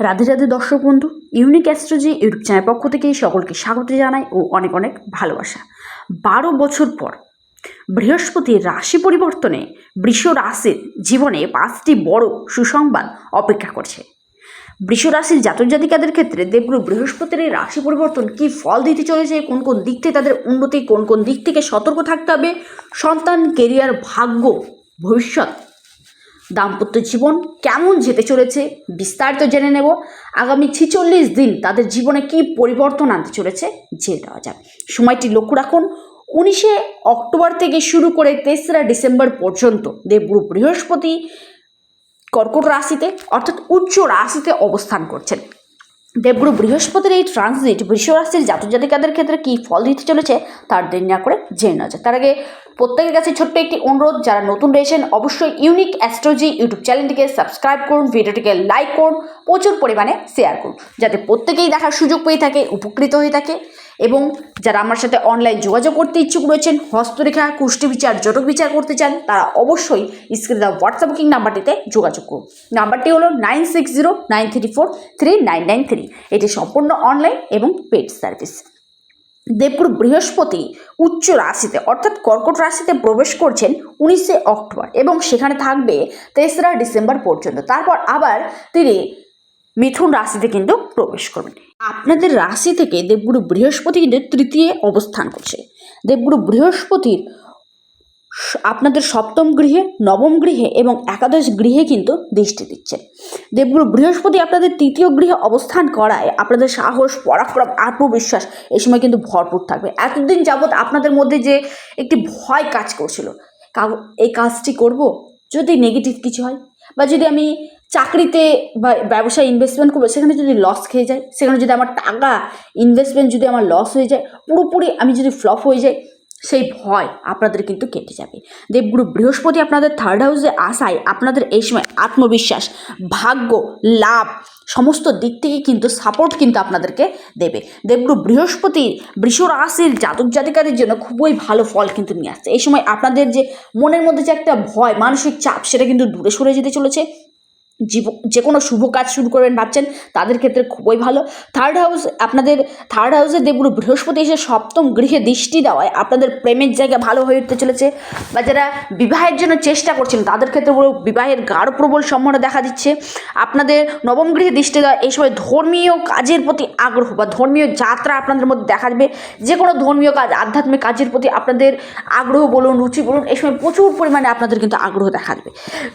রাধে রাধে দর্শক বন্ধু unique অ্যাস্ট্রোজি YouTube channel পক্ষ থেকে সকলকে স্বাগত জানাই ও অনেক অনেক ভালোবাসা। বারো বছর পর বৃহস্পতির রাশি পরিবর্তনে বৃষ রাশির জীবনে পাঁচটি বড় সুসংবাদ অপেক্ষা করছে। বৃষ রাশির জাতক জাতিকাদের ক্ষেত্রে দেবগুরু বৃহস্পতির এই রাশি পরিবর্তন কি ফল দিতে চলেছে, কোন কোন দিক থেকে তাদের উন্নতি, কোন কোন দিক থেকে সতর্ক থাকতে হবে, সন্তান কেরিয়ার ভাগ্য, ভবিষ্যৎ দাম্পত্য জীবন কেমন যেতে চলেছে বিস্তারিত জেনে নেব। আগামী ছিচল্লিশ দিন তাদের জীবনে কি পরিবর্তন আনতে চলেছে জেনে নেওয়া যাক। সময়টি লক্ষ্য রাখুন, উনিশে অক্টোবর থেকে শুরু করে তেসরা ডিসেম্বর পর্যন্ত দেবগুরু বৃহস্পতি কর্কট রাশিতে অর্থাৎ উচ্চ রাশিতে অবস্থান করছেন। দেবগুরু বৃহস্পতির এই ট্রানজিট বৃষরাশির জাতক জাতিকাদের ক্ষেত্রে কী ফল দিতে চলেছে, তার দেরি না করে জেনে নেওয়া যায় তার আগে প্রত্যেকের কাছে ছোট্ট একটি অনুরোধ, যারা নতুন রয়েছেন, অবশ্যই ইউনিক অ্যাস্ট্রোজি ইউটিউব চ্যানেলটিকে সাবস্ক্রাইব করুন, ভিডিওটিকে লাইক করুন, প্রচুর পরিমাণে শেয়ার করুন, যাতে প্রত্যেকেই দেখার সুযোগ পেয়ে থাকে, উপকৃত হয়ে থাকে। এবং যারা আমার সাথে অনলাইন যোগাযোগ করতে ইচ্ছুক রয়েছেন, হস্তরেখা, কুষ্টি বিচার, জটক বিচার করতে চান, তারা অবশ্যই স্ক্রিনে দেওয়া হোয়াটসঅ্যাপ বুকিং নাম্বারটিতে যোগাযোগ করুন। নাম্বারটি হলো nine six zero nine three four three nine nine three এটি সম্পূর্ণ অনলাইন এবং পেড সার্ভিস দেবগুরু বৃহস্পতি উচ্চ রাশিতে, অর্থাৎ কর্কট রাশিতে প্রবেশ করছেন উনিশে অক্টোবর এবং সেখানে থাকবে তেসরা ডিসেম্বর পর্যন্ত। তারপর আবার তিনি মিথুন রাশিতে কিন্তু প্রবেশ করবেন। আপনাদের রাশি থেকে দেবগুরু বৃহস্পতি কিন্তু তৃতীয় অবস্থান করছে। দেবগুরু বৃহস্পতির আপনাদের সপ্তম গৃহে, নবম গৃহে এবং একাদশ গৃহে কিন্তু দৃষ্টি দিচ্ছে। দেবগুরু বৃহস্পতি আপনাদের তৃতীয় গৃহে অবস্থান করায় আপনাদের সাহস, পরাক্রম, আত্মবিশ্বাস এই সময় কিন্তু ভরপুর থাকবে। এতদিন যাবৎ আপনাদের মধ্যে যে একটি ভয় কাজ করছিল। এই কাজটি করব? যদি নেগেটিভ কিছু হয় বা যদি আমি চাকরিতে বা ব্যবসায় ইনভেস্টমেন্ট করব, সেখানে যদি লস খেয়ে যায়, সেখানে যদি আমার টাকা ইনভেস্টমেন্ট যদি আমার লস হয়ে যায়, পুরোপুরি আমি যদি ফ্লপ হয়ে যাই, সেই ভয় আপনাদের কিন্তু কেটে যাবে। দেবগুরু বৃহস্পতি আপনাদের থার্ড হাউসে আসায় আপনাদের এই সময় আত্মবিশ্বাস, ভাগ্য, লাভ, সমস্ত দিক থেকে কিন্তু সাপোর্ট কিন্তু আপনাদেরকে দেবে। দেবগুরু বৃহস্পতি বৃষ রাশির জাতক জাতিকাদের জন্য খুবই ভালো ফল কিন্তু নিয়ে আসছে। এই সময় আপনাদের যে মনের মধ্যে যে একটা ভয়, মানসিক চাপ, সেটা কিন্তু দূরে সরে যেতে চলেছে। জীব যে কোনো শুভ কাজ শুরু করবেন ভাবছেন, তাদের ক্ষেত্রে খুবই ভালো। থার্ড হাউস আপনাদের থার্ড হাউসে দেবগুরু বৃহস্পতি এসে সপ্তম গৃহে দৃষ্টি দেওয়ায় আপনাদের প্রেমের জায়গা ভালো হয়ে উঠতে চলেছে বা যারা বিবাহের জন্য চেষ্টা করছেন, তাদের ক্ষেত্রে বিবাহের গাঢ় প্রবল সম্ভাবনা দেখা দিচ্ছে। আপনাদের নবম গৃহে দৃষ্টি দেওয়া, এই সময় ধর্মীয় কাজের প্রতি আগ্রহ বা ধর্মীয় যাত্রা আপনাদের মধ্যে দেখা যাবে যে কোনো ধর্মীয় কাজ, আধ্যাত্মিক কাজের প্রতি আপনাদের আগ্রহ বলুন, রুচি বলুন, এই সময় প্রচুর পরিমাণে আপনাদের কিন্তু আগ্রহ দেখা যাবে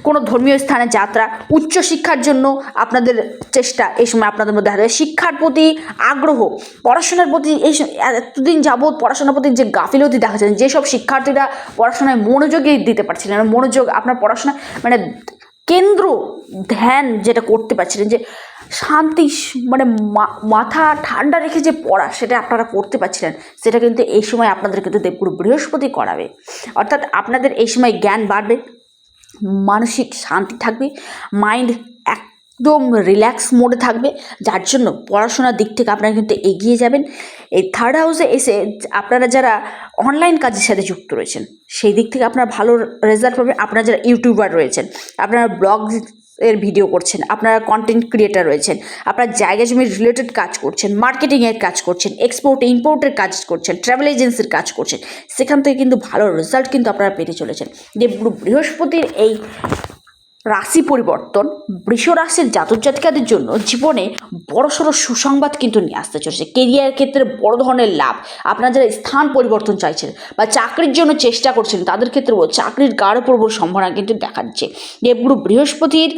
কোনো ধর্মীয় স্থানে যাত্রা, উচ্চ শিক্ষার জন্য আপনাদের চেষ্টা এই সময় আপনাদের মধ্যে যাবে শিক্ষার প্রতি আগ্রহ, পড়াশোনার প্রতি এই এতদিন যাবৎ পড়াশোনার প্রতি যে গাফিলতি দেখা যাচ্ছে যেসব শিক্ষার্থীরা পড়াশোনায় মনোযোগই দিতে পারছিলেন মনোযোগ আপনার পড়াশোনা মানে কেন্দ্র, ধ্যান যেটা করতে পারছিলেন যে শান্তি মানে মাথা ঠান্ডা রেখে যে পড়া সেটা আপনারা করতে পারছিলেন, সেটা কিন্তু এই সময় আপনাদের কিন্তু দেবগুরু বৃহস্পতি করাবে। অর্থাৎ আপনাদের এই সময় জ্ঞান বাড়বে মানসিক শান্তি থাকবে মাইন্ড একদম রিল্যাক্স মোডে থাকবে, যার জন্য পড়াশোনার দিক থেকে আপনারা কিন্তু এগিয়ে যাবেন। এই থার্ড হাউসে এসে আপনারা যারা অনলাইন কাজের সাথে যুক্ত রয়েছেন, সেই দিক থেকে আপনারা ভালো রেজাল্ট পাবেন। আপনারা যারা ইউটিউবার রয়েছেন, আপনারা ব্লগ এর ভিডিও করছেন, আপনারা কন্টেন্ট ক্রিয়েটার রয়েছেন, আপনারা জায়গা জমির রিলেটেড কাজ করছেন মার্কেটিংয়ের কাজ করছেন এক্সপোর্ট ইম্পোর্টের কাজ করছেন ট্রাভেল এজেন্সির কাজ করছেন, সেখান থেকে কিন্তু ভালো রেজাল্ট কিন্তু আপনারা পেতে চলেছেন। দেবগুরু বৃহস্পতির এই রাশি পরিবর্তন, বৃষ রাশির জাতক জাতিকাদের জন্য জীবনে বড়সড় সুসংবাদ কিন্তু নিয়ে আসতে চলেছে। কেরিয়ার ক্ষেত্রে বড় ধরনের লাভ। আপনারা যারা স্থান পরিবর্তন চাইছেন বা চাকরির জন্য চেষ্টা করছেন, তাদের ক্ষেত্রে চাকরির গাঢ় প্রবল সম্ভাবনা কিন্তু দেখা দিচ্ছে। বৃহস্পতির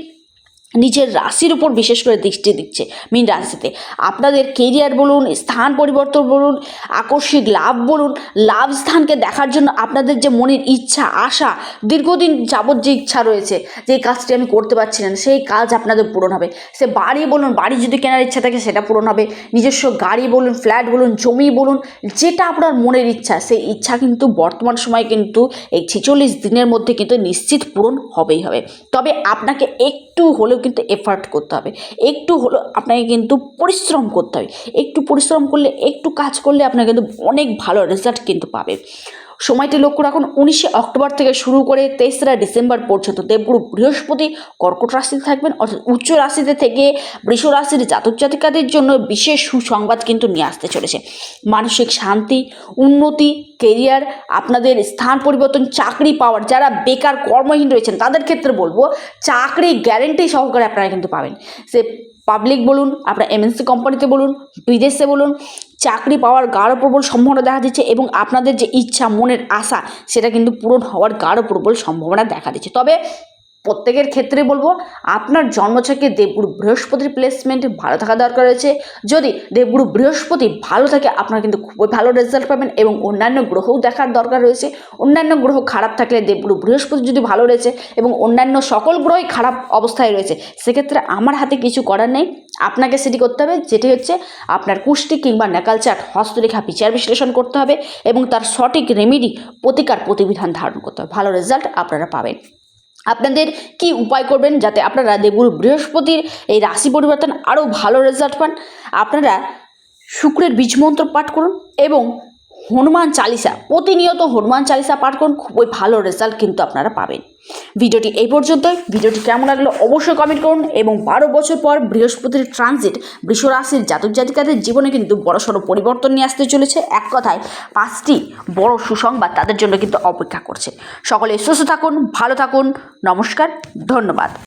নিজের রাশির উপর বিশেষ করে দৃষ্টি দিচ্ছে মীন রাশিতে। আপনাদের কেরিয়ার বলুন, স্থান পরিবর্তন বলুন, আকস্মিক লাভ বলুন, লাভ স্থানকে দেখার জন্য আপনাদের যে মনের ইচ্ছা, আশা, দীর্ঘদিন যাবৎ যে ইচ্ছা রয়েছে, যে কাজটি আমি করতে পারছি না, সেই কাজ আপনাদের পূরণ হবে। সে বাড়ি বলুন, বাড়ি যদি কেনার ইচ্ছা থাকে সেটা পূরণ হবে। নিজস্ব গাড়ি বলুন ফ্ল্যাট বলুন, জমি বলুন, যেটা আপনার মনের ইচ্ছা, সেই ইচ্ছা কিন্তু বর্তমান সময়ে কিন্তু এই ছেচল্লিশ দিনের মধ্যে কিন্তু নিশ্চিত পূরণ হবেই হবে। তবে আপনাকে একটু হলেও কিন্তু এফার্ট করতে হবে। একটু হলেও আপনাকে কিন্তু পরিশ্রম করতে হবে। একটু পরিশ্রম করলে, একটু কাজ করলে আপনাকে কিন্তু অনেক ভালো রেজাল্ট কিন্তু পাবে সময়টি লক্ষ্য রাখুন, উনিশে অক্টোবর থেকে শুরু করে তেসরা ডিসেম্বর পর্যন্ত দেবগুরু বৃহস্পতি কর্কট রাশিতে থাকবেন, অর্থাৎ উচ্চ রাশিতে থেকে বৃষ রাশির জাতক জাতিকাদের জন্য বিশেষ সুসংবাদ কিন্তু নিয়ে আসতে চলেছে। মানসিক শান্তি, উন্নতি কেরিয়ার আপনাদের স্থান পরিবর্তন, চাকরি পাওয়ার, যারা বেকার কর্মহীন রয়েছেন, তাদের ক্ষেত্রে বলব, চাকরি গ্যারেন্টি সহকারে আপনারা কিন্তু পাবেন। সে পাবলিক বলুন, আপনার এমএনসি কোম্পানিতে বলুন, বিদেশে বলুন চাকরি পাওয়ার গাঢ় প্রবল সম্ভাবনা দেখা দিচ্ছে এবং আপনাদের যে ইচ্ছা, মনের আশা, সেটা কিন্তু পূরণ হওয়ার গাঢ় প্রবল সম্ভাবনা দেখা দিচ্ছে। তবে প্রত্যেকের ক্ষেত্রে বলব, আপনার জন্মছকে দেবগুরু বৃহস্পতির প্লেসমেন্ট ভালো থাকা দরকার রয়েছে। যদি দেবগুরু বৃহস্পতি ভালো থাকে, আপনারা কিন্তু খুবই ভালো রেজাল্ট পাবেন এবং অন্যান্য গ্রহও দেখার দরকার রয়েছে। অন্যান্য গ্রহ খারাপ থাকলে দেবগুরু বৃহস্পতি যদি ভালো রয়েছে এবং অন্যান্য সকল গ্রহই খারাপ অবস্থায় রয়েছে, সেক্ষেত্রে আমার হাতে কিছু করার নেই। আপনাকে সেটি করতে হবে, যেটি হচ্ছে আপনার কুষ্টি কিংবা নেকালচাট হস্তরেখা বিচার বিশ্লেষণ করতে হবে এবং তার সঠিক রেমেডি প্রতিকার প্রতিবিধান ধারণ করতে হবে। ভালো রেজাল্ট আপনারা পাবেন। আপনাদের কি উপায় করবেন যাতে আপনারা দেবগুরু বৃহস্পতির এই রাশি পরিবর্তন আরও ভালো রেজাল্ট পান? আপনারা শুক্রের বীজ মন্ত্র পাঠ করুন এবং হনুমান চালিসা, প্রতিনিয়ত হনুমান চালিসা পাঠ করুন, খুবই ভালো রেজাল্ট কিন্তু আপনারা পাবেন। ভিডিওটি এই পর্যন্তই। ভিডিওটি কেমন লাগল অবশ্যই কমেন্ট করুন এবং বারো বছর পর বৃহস্পতির ট্রানজিট বৃষ রাশির জাতক জাতিকাদের জীবনে কিন্তু বড়সড় পরিবর্তন নিয়ে আসতে চলেছে। এক কথায়, পাঁচটি বড় সুসংবাদ তাদের জন্য কিন্তু অপেক্ষা করছে। সকলে সুস্থ থাকুন, ভালো থাকুন, নমস্কার, ধন্যবাদ।